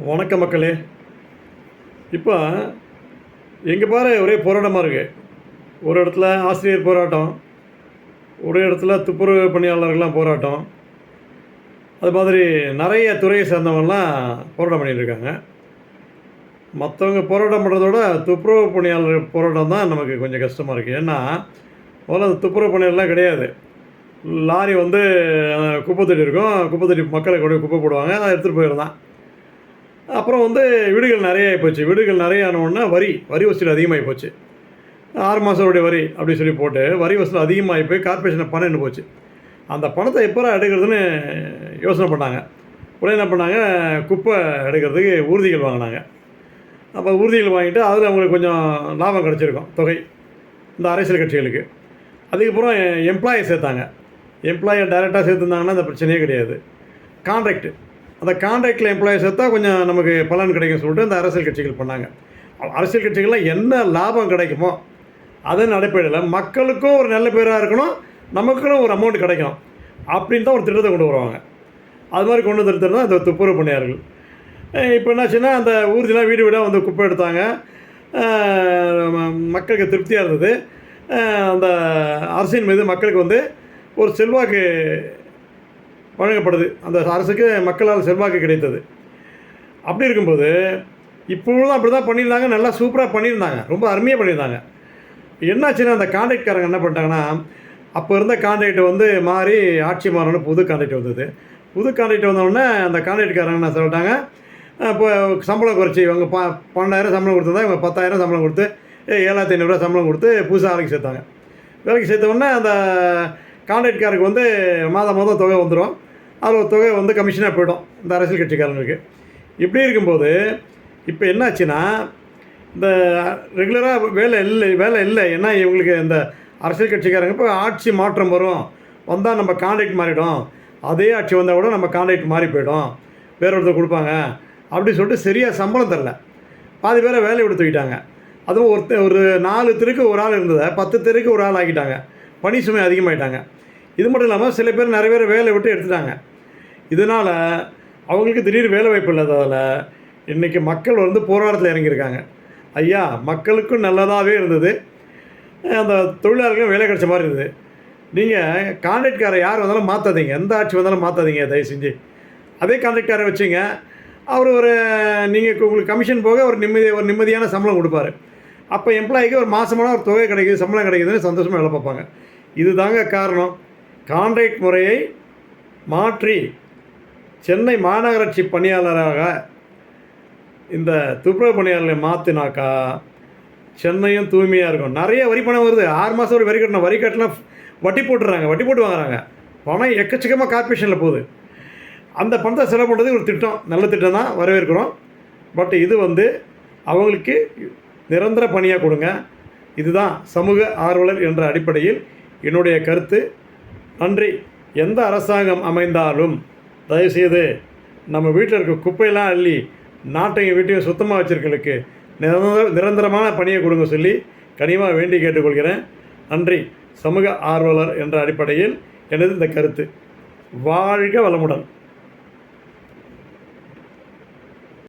வணக்க மக்களே. இப்போ எங்கே பாரு ஒரே போராட்டமாக இருக்குது ஒரு இடத்துல ஆசிரியர் போராட்டம் ஒரு இடத்துல துப்புரவு பணியாளர்கள்லாம் போராட்டம். அது மாதிரி நிறைய துறையை சேர்ந்தவங்கலாம் போராட்டம் பண்ணிகிட்டு இருக்காங்க மற்றவங்க போராட்டம் பண்ணுறதோட துப்புரவு பணியாளர் போராட்டம் தான் நமக்கு கொஞ்சம் கஷ்டமாக இருக்குது ஏன்னா முதல்ல அந்த துப்புரவு பணியாளர்லாம் கிடையாது. லாரி வந்து குப்பை தொட்டி இருக்கும் குப்பை தொட்டி மக்களை கொண்டு குப்பை போடுவாங்க. அதை எடுத்துகிட்டு போயிருந்தான் அப்புறம் வந்து வீடுகள் நிறைய ஆகிப்போச்சு வீடுகள் நிறைய ஆனவுடனே வரி வரி வசூல் அதிகமாகி போச்சு. ஆறு மாதத்துடைய வரி அப்படின்னு சொல்லி போட்டு வரி வசூல் அதிகமாகி போய் கார்பரேஷனை பணம் என்ன போச்சு. அந்த பணத்தை எப்போ எடுக்கிறதுன்னு யோசனை பண்ணாங்க. உடனே என்ன பண்ணாங்க? குப்பை எடுக்கிறதுக்கு ஊர்திகள் வாங்கினாங்க. அப்போ ஊர்திகள் வாங்கிட்டு அதில் அவங்களுக்கு கொஞ்சம் லாபம் கிடச்சிருக்கும் தொகை. இந்த அரசியல் கட்சிகளுக்கு. அதுக்கப்புறம் எம்ப்ளாயை சேர்த்தாங்க. எம்ப்ளாயை டைரெக்டாக சேர்த்துருந்தாங்கன்னா அந்த பிரச்சனையே கிடையாது. கான்ட்ராக்ட் அந்த கான்ட்ராக்டில் எம்ப்ளாயி சேர்த்தா கொஞ்சம் நமக்கு பலன் கிடைக்கும் சொல்லிட்டு அந்த அரசியல் கட்சிகள் பண்ணாங்க. அரசியல் கட்சிகள்லாம் என்ன லாபம் கிடைக்குமோ அதன் அடிப்படையில் மக்களுக்கும் ஒரு நல்ல பேராக இருக்கணும் நமக்கும் ஒரு அமௌண்ட் கிடைக்கும் அப்படின்னு தான் ஒரு திட்டத்தை கொண்டு வருவாங்க. அது மாதிரி கொண்டு வந்து தான் இந்த துப்புரவு பணியாளர்கள். இப்போ என்னாச்சுன்னா அந்த ஊர்திலாம் வீடு வீடாக வந்து குப்பை எடுத்தாங்க. மக்களுக்கு திருப்தியாக இருந்தது. அந்த அரசின் மீது மக்களுக்கு வந்து ஒரு செல்வாக்கு வழங்கப்படுது. அந்த அரசுக்கு மக்களால் செல்வாக்கு கிடைத்தது. அப்படி இருக்கும்போது இப்பொழுதும் அப்படி தான் பண்ணியிருந்தாங்க. நல்லா சூப்பராக பண்ணியிருந்தாங்க. ரொம்ப அருமையாக பண்ணியிருந்தாங்க. என்னாச்சுன்னா அந்த கான்ட்ராக்ட்காரங்க என்ன பண்ணிட்டாங்கன்னா அப்போ இருந்த கான்ட்ராக்ட் வந்து மாறி ஆட்சி மாறணும் புது கான்ட்ராக்ட் வந்தது. புது கான்ட்ராக்ட் வந்தோடனே அந்த கான்ட்ராக்ட்காரங்க என்ன சொல்லிட்டாங்க இப்போ சம்பளம் குறைச்சி இவங்க ப பன்னெண்டாயிரம் சம்பளம் கொடுத்தா இவங்க பத்தாயிரம் சம்பளம் கொடுத்து ஏழாயிரத்தி ஐநூறுரூவா சம்பளம் கொடுத்து புதுசாக வேலைக்கு சேர்த்தாங்க. வேலைக்கு சேர்த்த உடனே அந்த கான்ட்ராக்ட்காரருக்கு வந்து மாதம் மாதம் தொகை வந்துடும் அதில் ஒரு தொகை வந்து கமிஷனாக போயிடும் இந்த அரசியல் கட்சிக்காரங்களுக்கு. இப்படி இருக்கும்போது இப்போ என்னாச்சுன்னா இந்த ரெகுலராக வேலை இல்லை வேலை இல்லை ஏன்னா இவங்களுக்கு இந்த அரசியல் கட்சிக்காரங்க இப்போ ஆட்சி மாற்றம் வரும். வந்தால் நம்ம கான்ட்ராக்ட் மாறிடும். அதே ஆட்சி வந்தால் கூட நம்ம கான்ட்ராக்ட் மாறி போயிடும். வேற ஒருத்தர் கொடுப்பாங்க. அப்படின்னு சொல்லிட்டு சரியாக சம்பளம் தரல. பாதி பேரை வேலையை விட்டு தூக்கிட்டாங்க. அதுவும் ஒருத்த ஒரு நாலு தெருக்கு ஒரு ஆள் இருந்ததை பத்து தெருக்கு ஒரு ஆள் ஆக்கிட்டாங்க. பணி சுமை அதிகமாயிட்டாங்க. இது மட்டும் இல்லாமல் சில பேர் நிறைய பேர் வேலை விட்டு எடுத்துட்டாங்க. இதனால் அவங்களுக்கு திடீர் வேலை வாய்ப்பு இல்லாததால் இன்றைக்கி மக்கள் வந்து போராட்டத்தில் இறங்கியிருக்காங்க. ஐயா மக்களுக்கும் நல்லதாகவே இருந்தது. அந்த தொழிலாளர்களும் வேலை கிடைச்ச மாதிரி இருந்தது. நீங்கள் கான்ட்ராக்ட்காரை யார் வந்தாலும் மாற்றாதீங்க எந்த ஆட்சி வந்தாலும் மாற்றாதீங்க தயவு செஞ்சு. அதே கான்ட்ராக்டாரை வச்சுங்க. அவர் ஒரு நீங்கள் உங்களுக்கு கமிஷன் போக ஒரு நிம்மதி ஒரு நிம்மதியான சம்பளம் கொடுப்பாரு. அப்போ எம்ப்ளாய்க்கு ஒரு மாதமான ஒரு தொகை கிடைக்குது சம்பளம் கிடைக்குதுன்னு சந்தோஷமாக வேலை பார்ப்பாங்க. இதுதாங்க காரணம். கான்ட்ராக்ட் முறையை மாற்றி சென்னை மாநகராட்சி பணியாளராக இந்த துப்புரவு பணியாளர்களை மாற்றினாக்கா சென்னையும் தூய்மையாக இருக்கும். நிறைய வரி பணம் வருது. ஆறு மாதம் ஒரு வரி கட்டணும். வரி கட்டலாம் வட்டி போட்டுறாங்க. வட்டி போட்டு வாங்குறாங்க. பணம் எக்கச்சக்கமாக கார்பரேஷனில் போகுது. அந்த பணத்தை செலவு பண்ணுறது ஒரு திட்டம் நல்ல திட்டம் தான் வரவேற்கிறோம். பட் இது வந்து அவங்களுக்கு நிரந்தர பணியாக கொடுங்க. இதுதான் சமூக ஆர்வலர் என்ற அடிப்படையில் என்னுடைய கருத்து. நன்றி. எந்த அரசாங்கம் அமைந்தாலும் தயவுசெய்து நம்ம வீட்டில் இருக்க குப்பையெல்லாம் அள்ளி நாட்டையும் வீட்டையும் சுத்தமாக வச்சிருக்கலுக்கு நிரந்தர நிரந்தரமான பணியை கொடுங்க சொல்லி கனிவாக வேண்டி கேட்டுக்கொள்கிறேன். நன்றி. சமூக ஆர்வலர் என்ற அடிப்படையில் எனது இந்த கருத்து. வாழ்க வளமுடன்.